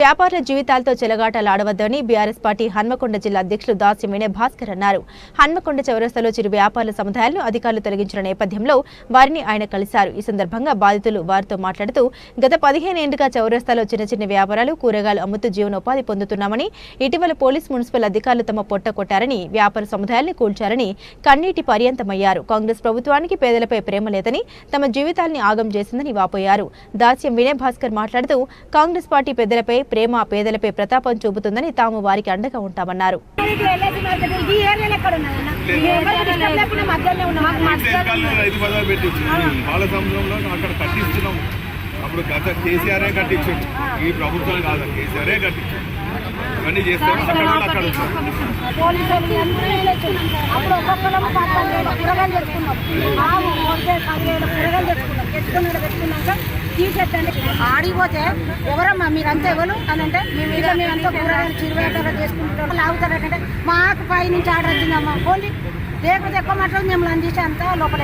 వ్యాపారుల జీవితాలతో చెలగాటలాడవద్దని BRS party Hanamkonda జిల్లా అధ్యక్షులు దాస్యం భాస్కర్ అన్నారు. హన్మకొండ చౌరస్తాలో చిరు వ్యాపారుల సముదాయాలను అధికారులు తొలగించిన నేపథ్యంలో వారిని ఆయన కలిశారు. ఈ సందర్భంగా బాధితులు వారితో మాట్లాడుతూ గత పదిహేనేండుగా చౌరస్తాలో చిన్న చిన్న వ్యాపారాలు కూరగాయలు అమ్ముతూ జీవనోపాధి పొందుతున్నామని ఇటీవల పోలీస్ మున్సిపల్ అధికారులు తమ పొట్ట కొట్టారని వ్యాపార సముదాయాల్ని కూల్చారని కన్నీటి పర్యంతమయ్యారు. కాంగ్రెస్ ప్రభుత్వానికి పేదలపై ప్రేమ లేదని తమ జీవితాల్ని ఆగం చేసిందని వాపోయారు. దాస్యం వినయ్ భాస్కర్ మాట్లాడుతూ కాంగ్రెస్ పార్టీ పెద్దలపై ప్రేమ పేదలపై ప్రతాపం చూపుతుందని తాము వారికి అండగా ఉంటామన్నారు. అప్పుడు గత కేసీఆరే కట్టించండి ఈ ప్రభుత్వం కాదు కేసీఆరే కట్టించండి ఇవన్నీ చేస్తాం అక్కడ అక్కడ కూరగాయలు తెచ్చుకున్నాం కూరగాయలు తెచ్చుకున్నాం తెచ్చుకున్నాడు ఆడిపోతే ఎవరమ్మా? మీరంతా ఎవరు? అని అంటే ఇక మేమంతా కూరగాయలు చిరువేటలో చేసుకుంటాం లాగుతారంటే మాకు పై నుంచి ఆర్డర్ వచ్చిందమ్మా. పోనీ లేకపోతే ఎక్కువ మాటలు మేము అందించి అంతా లోపల